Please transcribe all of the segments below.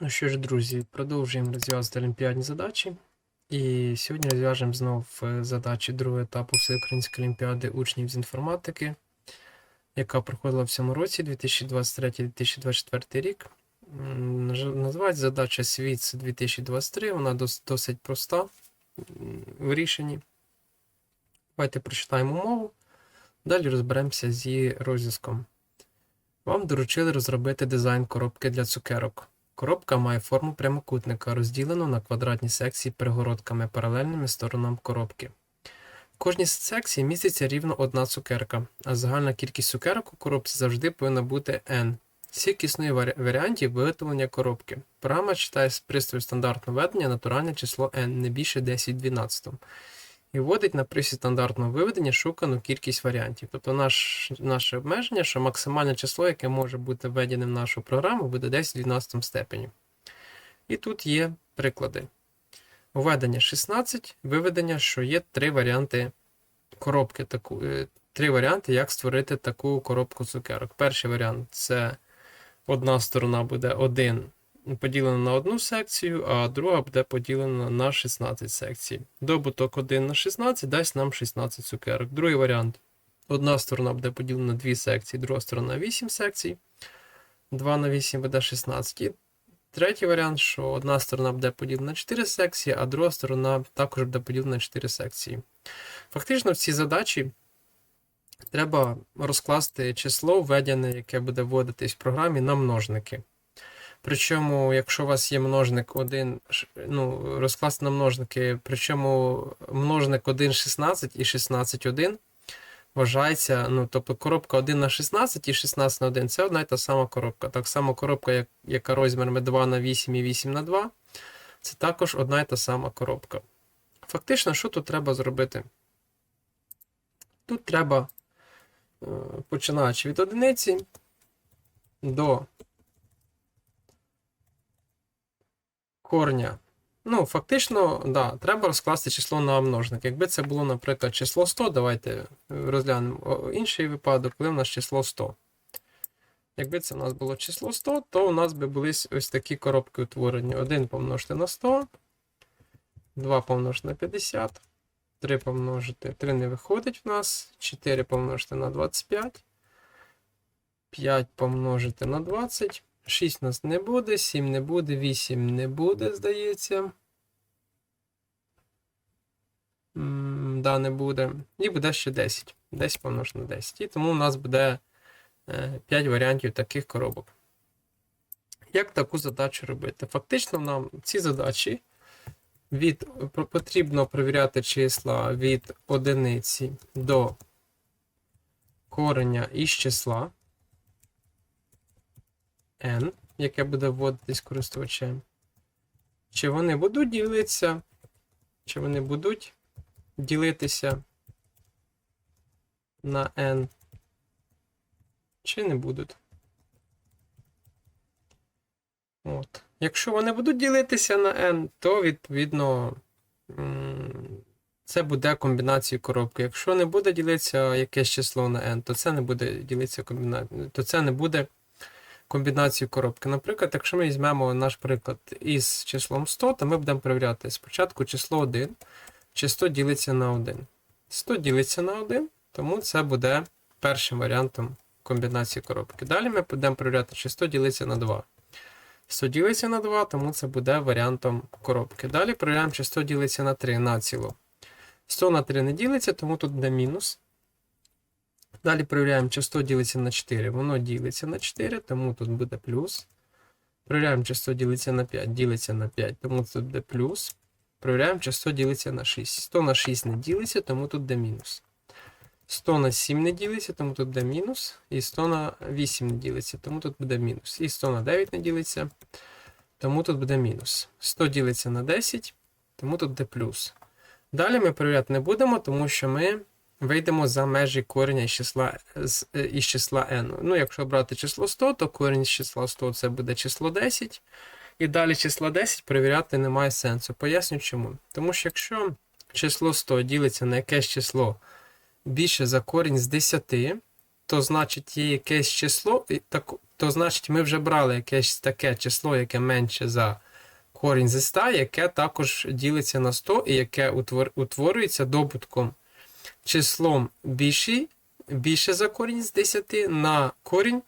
Ну що ж, друзі, продовжуємо розв'язувати олімпіадні задачі. І сьогодні розв'яжемо знов е, задачі другого етапу Всеукраїнської олімпіади учнів з інформатики, яка проходила в цьому році, 2023-2024 рік. Називається задача СВІЦ 2023, вона досить проста в рішенні. Давайте прочитаємо умову. Далі розберемося з її розв'язком. Вам доручили розробити дизайн коробки для цукерок. Коробка має форму прямокутника, розділену на квадратні секції перегородками паралельними сторонам коробки. В кожній з секцій міститься рівно одна цукерка, а загальна кількість цукерок у коробці завжди повинна бути n. Скільки існує варіантів виготовлення коробки. Програма читає з пристрою стандартного ведення натуральне число n не більше 10 в 12 і вводить на пристрій стандартного виведення шукану кількість варіантів. Тобто наш, наше обмеження, що максимальне число, яке може бути введене в нашу програму, буде десь в 12 степені. І тут є приклади. Введення 16, виведення, що є три варіанти коробки. Таку, е, три варіанти, як створити таку коробку цукерок. Перший варіант це одна сторона буде 1 поділена на одну секцію, а друга буде поділена на 16 секцій. Добуток 1 на 16 дасть нам 16 цукерок. Другий варіант. Одна сторона буде поділена на 2 секції, друга сторона на 8 секцій. 2 на 8 буде 16. І третій варіант, що одна сторона буде поділена на 4 секції, а друга сторона також буде поділена на 4 секції. Фактично, в цій задачі треба розкласти число, введене, яке буде вводитись в програмі, на множники. Причому, якщо у вас є множник 1, ну, розкласти на множники, причому множник 1 16 і 16 1 вважається, ну, тобто коробка 1 на 16 і 16 на 1 це одна і та сама коробка. Так само коробка, як- яка розмірами 2 на 8 і 8 на 2, це також одна і та сама коробка. Фактично, що тут треба зробити? Тут треба, е, починаючи від одиниці до корня. Ну, фактично, да, треба розкласти число на множник. Якби це було, наприклад, число 100, давайте розглянемо інший випадок, коли в нас число 100. Якби це у нас було число 100, то у нас би були ось такі коробки утворені. 1 помножити на 100, 2 помножити на 50, 3 помножити, 3 не виходить в нас, 4 помножити на 25, 5 помножити на 20. 6 у нас не буде, 7 не буде, 8 не буде, здається. Да, не буде. І буде ще 10. 10 помножити на 10. І тому у нас буде 5 варіантів таких коробок. Як таку задачу робити? Фактично, нам ці задачі від, потрібно перевіряти числа від одиниці до кореня із числа n, яке буде вводитись користувачем. Чи вони будуть ділитися, чи вони будуть ділитися на n, чи не будуть. От. Якщо вони будуть ділитися на n, то відповідно це буде комбінацією коробки. Якщо не буде ділитися якесь число на n, то це не буде ділитися комбінацією, то це не буде комбінацію коробки. Наприклад, якщо ми візьмемо наш приклад із числом 100, то ми будемо перевіряти спочатку число 1, чи 100 ділиться на 1. 100 ділиться на 1, тому це буде першим варіантом комбінації коробки. Далі ми будемо перевіряти, чи 100 ділиться на 2. 100 ділиться на 2, тому це буде варіантом коробки. Далі перевіряємо, чи 100 ділиться на 3 на ціло. 100 на 3 не ділиться, тому тут буде мінус. Далі перевіряємо, чи 100 ділиться на 4. Воно ділиться на 4, тому тут буде плюс. Перевіряємо, чи 100 ділиться на 5, ділиться на 5, тому тут буде плюс. Перевіряємо, чи 100 ділиться на 6. 100 на 6 не ділиться, тому тут буде мінус. 100 на 7 не ділиться, тому тут буде мінус. І 100 на 8 не ділиться, тому тут буде мінус. І 100 на 9 не ділиться, тому тут буде мінус. 100 ділиться на 10, тому тут буде плюс. Далі ми перевіряти не будемо, тому що ми вийдемо за межі кореня із числа, е, із числа n. Ну, якщо брати число 100, то корінь з числа 100 це буде число 10. І далі числа 10 перевіряти немає сенсу. Поясню чому. Тому що якщо число 100 ділиться на якесь число більше за корінь з 10, то значить є якесь число, то значить ми вже брали якесь таке число, яке менше за корінь зі 100, яке також ділиться на 100 і яке утвор- утворюється добутком числом більший, більше за корінь з 10 на корінь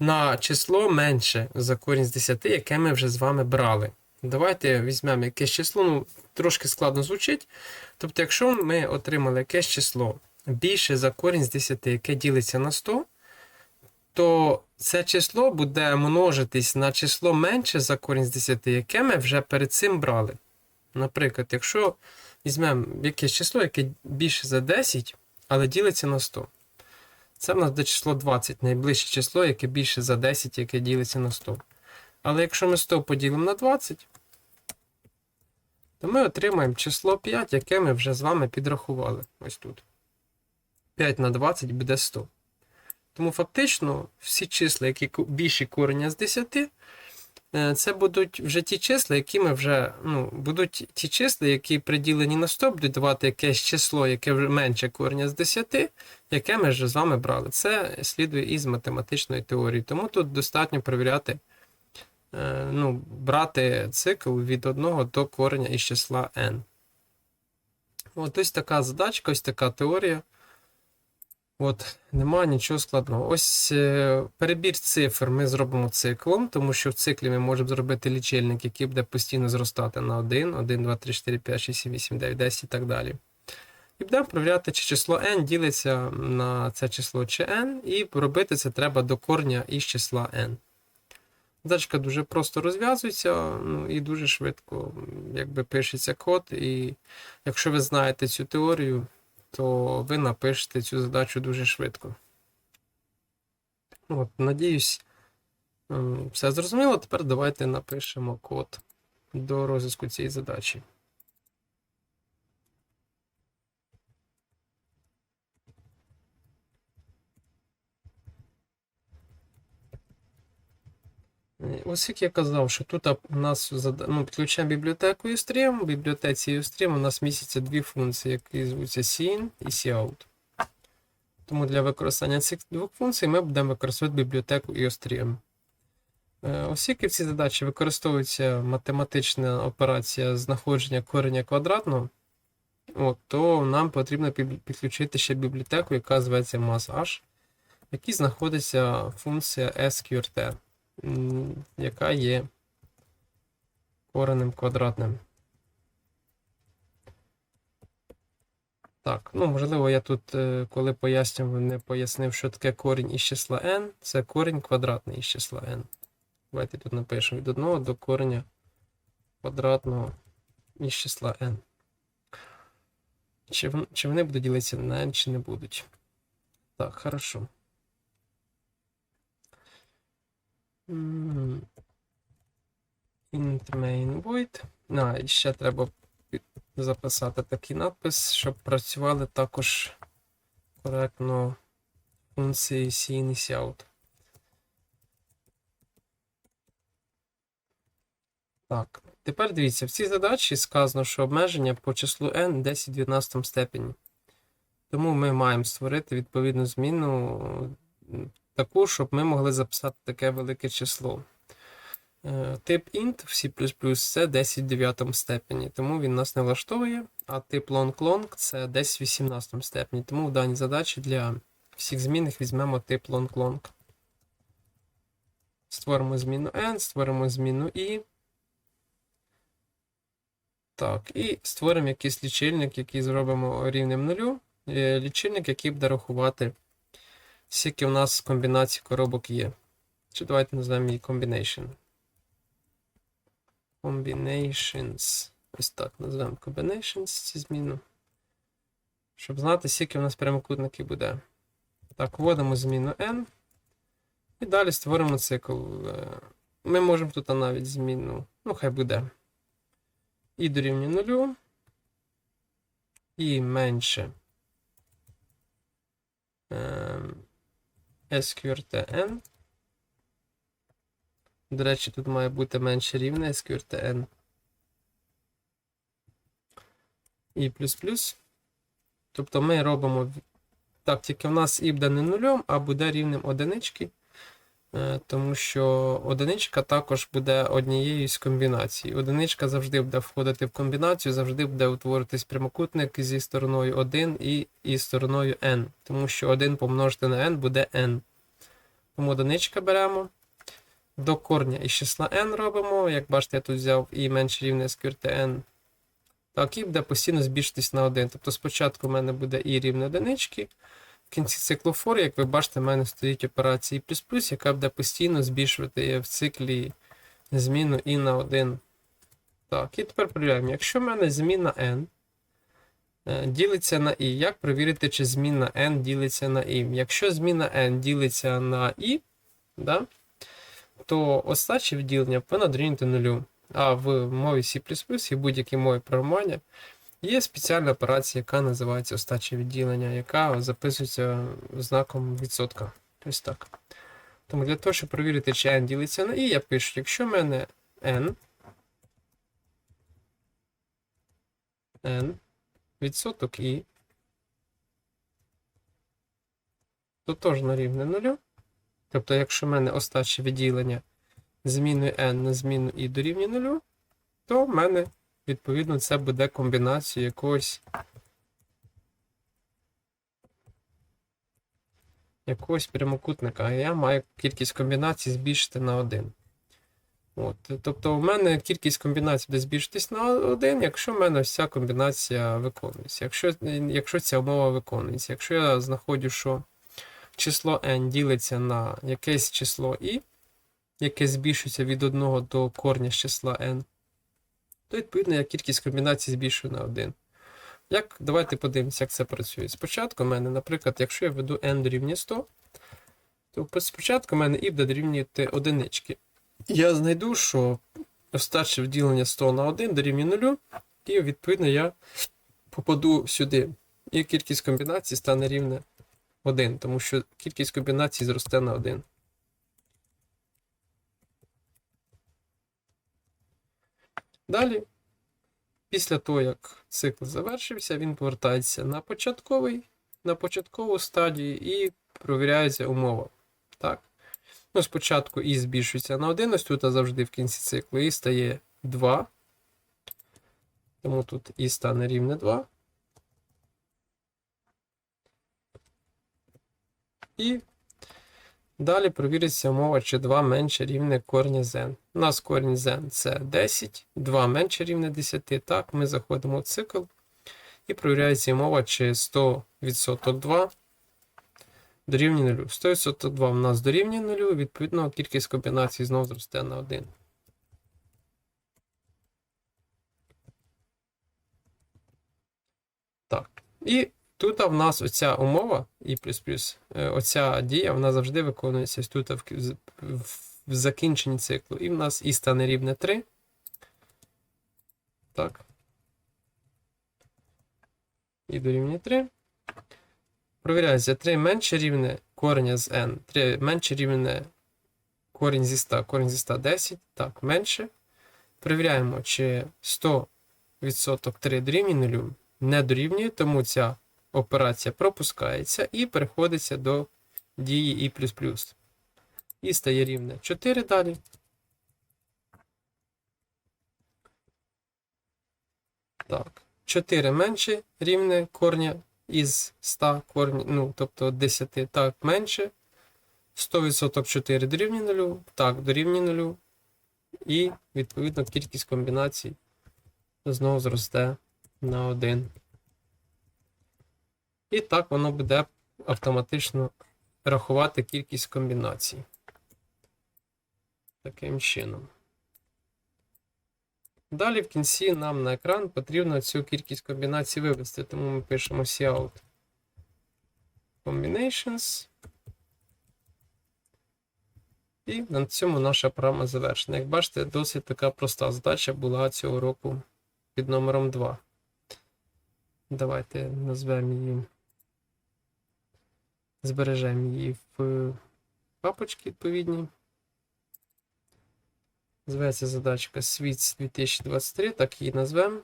на число менше за корінь з 10, яке ми вже з вами брали. Давайте візьмемо якесь число, ну, трошки складно звучить. Тобто, якщо ми отримали якесь число більше за корінь з 10, яке ділиться на 100, то це число буде множитись на число менше за корінь з 10, яке ми вже перед цим брали. Наприклад, якщо візьмемо якесь число, яке більше за 10, але ділиться на 100. Це в нас буде число 20, найближче число, яке більше за 10, яке ділиться на 100. Але якщо ми 100 поділимо на 20, то ми отримаємо число 5, яке ми вже з вами підрахували. Ось тут. 5 на 20 буде 100. Тому фактично всі числа, які більші кореня з 10, е, це будуть вже ті числа, які ми вже, ну, будуть ті числа, які приділені на 100, будуть давати якесь число, яке вже менше кореня з 10, яке ми вже з вами брали. Це слідує із математичної теорії. Тому тут достатньо перевіряти, е, ну, брати цикл від 1 до кореня із числа n. Ось така задачка, ось така теорія. От, немає нічого складного. Ось е, перебір цифр ми зробимо циклом, тому що в циклі ми можемо зробити лічильник, який буде постійно зростати на 1, 1, 2, 3, 4, 5, 6, 7, 8, 9, 10 і так далі. І будемо перевіряти, чи число n ділиться на це число чи n, і робити це треба до корня із числа n. Задачка дуже просто розв'язується ну, і дуже швидко якби, пишеться код. І якщо ви знаєте цю теорію, то ви напишете цю задачу дуже швидко. От, надіюсь, ем, все зрозуміло. Тепер давайте напишемо код до розв'язку цієї задачі. Ось як я казав, що тут у нас ну, підключаємо бібліотеку UStream. В бібліотеці UStream у нас містяться дві функції, які звуться SIN і SIOUT. Тому для використання цих двох функцій ми будемо використовувати бібліотеку UStream. Е, Оскільки в цій задачі використовується математична операція знаходження кореня квадратного, от, то нам потрібно підключити ще бібліотеку, яка зветься massH, в якій знаходиться функція sqrt яка є коренем квадратним. Так, ну можливо, я тут, е, коли пояснював, не пояснив, що таке корінь із числа n. Це корінь квадратний із числа n. Давайте тут напишемо від 1 до кореня квадратного із числа n. Чи, чи вони будуть ділитися на n, чи не будуть? Так, хорошо. Int main void. А, і ще треба записати такий надпис, щоб працювали також коректно функції sin і. Так, тепер дивіться, в цій задачі сказано, що обмеження по числу n 10 в 12 степені. Тому ми маємо створити відповідну зміну таку, щоб ми могли записати таке велике число. Е, Тип int в C це 10 в 9 степені, тому він нас не влаштовує, а тип long-long це 10 в 18 степені. Тому в даній задачі для всіх змінних візьмемо тип long-long. Створимо зміну n, створимо зміну i. Так, і створимо якийсь лічильник, який зробимо рівнем нулю. Е, Лічильник, який буде рахувати, скільки у нас комбінацій коробок є. Чи давайте назвемо її combination. Combinations. Ось так назвемо combinations ці зміну. Щоб знати, скільки у нас прямокутників буде. Так, вводимо зміну n. І далі створимо цикл. Е, Ми можемо тут навіть зміну, ну, хай буде. І дорівнює нулю. І менше. ем, SQRTN. До речі, тут має бути менше рівне SQRTN. І плюс-плюс. Тобто ми робимо. Так, тільки в нас і буде не нульом, а буде рівнем одинички. Е, Тому що одиничка також буде однією з комбінацій. Одиничка завжди буде входити в комбінацію, завжди буде утворитись прямокутник зі стороною 1 і із стороною n. Тому що 1 помножити на n буде n. Тому одиничка беремо. До корня із числа n робимо. Як бачите, я тут взяв і менше рівне сквірти n. Так, і буде постійно збільшитись на 1. Тобто спочатку в мене буде і рівне одинички. В кінці циклу for, як ви бачите, в мене стоїть операція плюс, яка буде постійно збільшувати в циклі зміну і на 1. Так, і тепер перевіряємо. Якщо в мене зміна n е, ділиться на i, як перевірити, чи зміна n ділиться на i? Якщо зміна n ділиться на i, да, то остачі відділення повинно дорівнювати нулю. А в мові C і будь-якій мові програмування Є спеціальна операція, яка називається остаче відділення, яка записується знаком відсотка. Ось так. Тому для того, щоб перевірити, чи n ділиться на i, я пишу, якщо в мене n, n відсоток i, то теж на рівне нулю. Тобто, якщо в мене остаче відділення зміною n на зміну і дорівнює нулю, то в мене Відповідно, це буде комбінація якогось якогось прямокутника, а я маю кількість комбінацій збільшити на 1. От, Тобто у мене кількість комбінацій буде збільшитись на 1, якщо в мене вся комбінація виконується. Якщо якщо ця умова виконується. Якщо я знаходжу, що число n ділиться на якесь число i, яке збільшується від 1 до корня з числа n, то відповідно я кількість комбінацій збільшую на 1. Як, Давайте подивимося, як це працює. Спочатку в мене, наприклад, якщо я веду n дорівнює 100, то спочатку в мене і буде дорівнювати одинички. Я знайду, що остаче вділення 100 на 1 дорівнює 0, і відповідно я попаду сюди. І кількість комбінацій стане рівне 1, тому що кількість комбінацій зросте на 1. Далі, після того, як цикл завершився, він повертається на початковий, на початкову стадію і провіряється умова. Так. Ну, Спочатку і збільшується на 1, ось тут завжди в кінці циклу і стає 2. Тому тут і стане рівне 2. І Далі провіриться умова, чи 2 менше рівне корня z. У нас корінь z це 10, 2 менше рівне 10. Так, ми заходимо в цикл і провіряється умова, чи 100% 2 дорівнює 0. 100% 2 у нас дорівнює 0, відповідно, кількість комбінацій знову зросте на 1. Так. І Тут в нас оця умова і плюс-плюс, е, оця дія вона завжди виконується тут в, в, в закінченні циклу. І в нас і стане рівне 3. Так. І дорівнює 3. Провіряється 3 менше рівне кореня з n. 3 менше рівне корінь зі 100, корінь зі 100 10. Так, менше. Перевіряємо, чи 100% 3 дорівнює 0. Не дорівнює, тому ця операція пропускається і переходиться до дії і І стає рівне 4 далі. Так, 4 менше рівне корня із 100 корня, ну, тобто 10, так, менше. 100% 4 дорівнює 0, так, дорівнює 0. І, відповідно, кількість комбінацій знову зросте на 1. І так воно буде автоматично рахувати кількість комбінацій. Таким чином. Далі в кінці нам на екран потрібно цю кількість комбінацій вивести, тому ми пишемо cout combinations. І на цьому наша програма завершена. Як бачите, досить така проста задача була цього року під номером 2. Давайте назвемо її збережемо її в папочці відповідній. Зветься задачка Світ 2023, так її назвемо.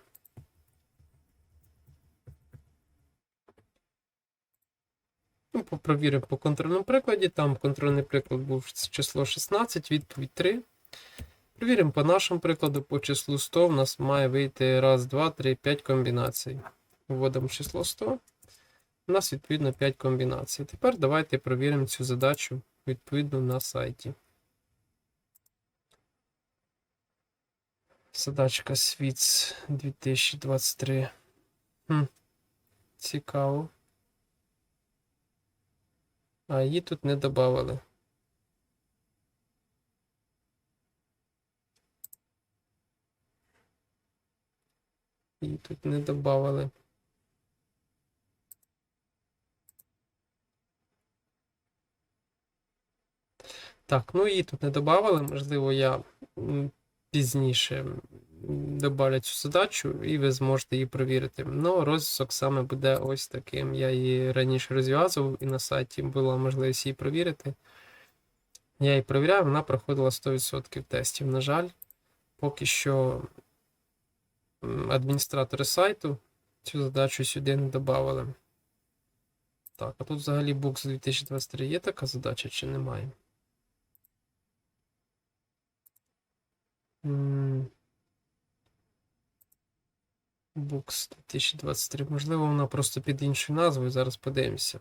Ну, попровіримо по контрольному прикладі. Там контрольний приклад був число 16, відповідь 3. Провіримо по нашому прикладу, по числу 100 в нас має вийти 1, 2, 3, 5 комбінацій. Вводимо число 100. У нас відповідно 5 комбінацій. Тепер давайте провіримо цю задачу відповідно на сайті. Задачка Свіц 2023. Хм. Цікаво. А її тут не додавали. Її тут не додавали. Так, ну її тут не додавали. Можливо, я пізніше м, добавлю цю задачу, і ви зможете її провірити. Ну, розв'язок саме буде ось таким. Я її раніше розв'язував, і на сайті була можливість її провірити. Я її провіряв, вона проходила 100% тестів. На жаль, поки що адміністратори сайту цю задачу сюди не додавали. Так, а тут взагалі Books 2023 є така задача чи немає? Books 2023. Можливо, вона просто під іншою назвою. Зараз подивимося.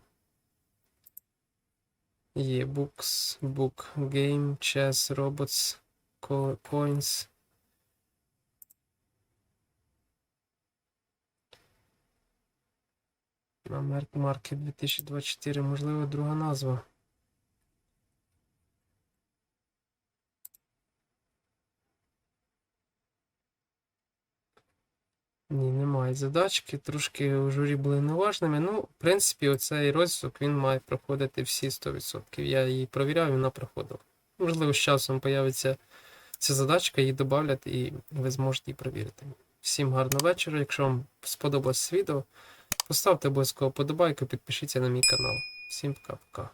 Є Books, Book, Game, Chess, Robots, Coins. Марket 2024, можливо, друга назва. Ні, немає задачки. Трошки у журі були неуважними. Ну, в принципі, оцей розвиток він має проходити всі 100%. Я її провіряв, вона проходила. Можливо, з часом появиться ця задачка, її додавлять, і ви зможете її провірити. Всім гарного вечора. Якщо вам сподобалось відео, поставте обов'язково подобайку, підпишіться на мій канал. Всім пока-пока.